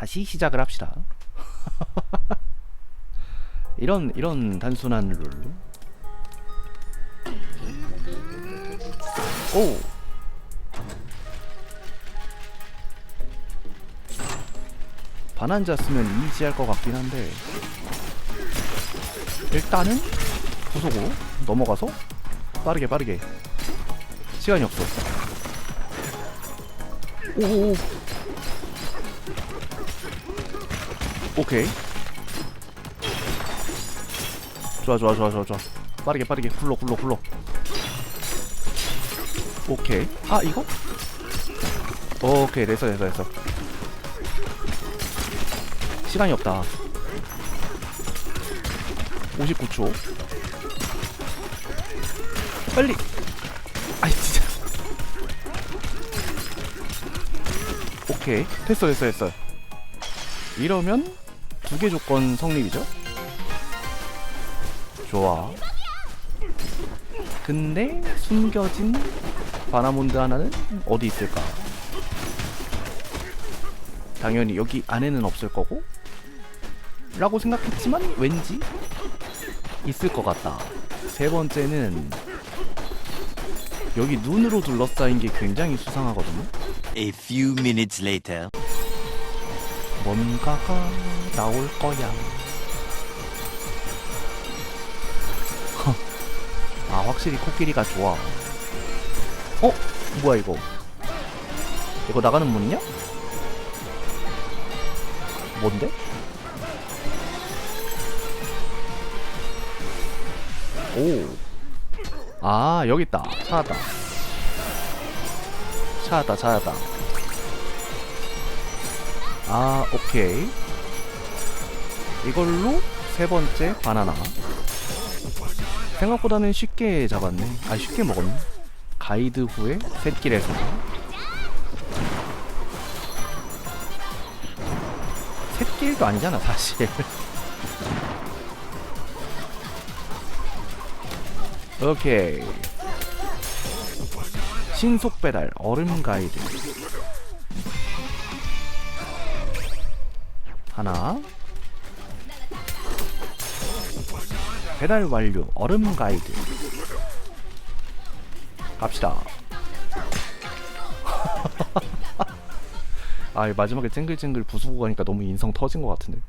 다시 시작을 합시다. 이런 이런 단순한 룰. 오. 반환자 쓰면 이지할 것 같긴 한데 일단은 부수고 넘어가서 빠르게 빠르게 시간이 없어. 오. 오 케이. 좋아 좋아 좋아 좋아 좋아. 빠르게 빠르게 굴러 굴러 굴러. 오케이. 아 이거? 오케이 됐어 됐어 됐어. 시간이 없다. 59초. 빨리. 아이 진짜. 오케이 됐어 됐어 됐어. 이러면 두 개 조건 성립이죠? 좋아. 근데 숨겨진 바나몬드 하나는 어디 있을까? 당연히 여기 안에는 없을 거고 라고 생각했지만 왠지 있을 것 같다. 세 번째는 여기 눈으로 둘러싸인 게 굉장히 수상하거든요. A few minutes later. 뭔가가 나올 거야. 허. 아, 확실히 코끼리가 좋아. 어? 뭐야, 이거? 이거 나가는 문이냐? 뭔데? 오. 아, 여기 있다. 찾았다. 찾았다, 찾았다. 아, 오케이. 이걸로 세 번째 바나나. 생각보다는 쉽게 잡았네. 아, 쉽게 먹었네. 가이드 후에 샛길에서. 샛길도 아니잖아, 사실. 오케이. 신속 배달 얼음 가이드. 하나. 배달 완료 얼음 가이드. 갑시다. 아이 마지막에 쨍글쨍글 부수고 가니까 너무 인성 터진 것 같은데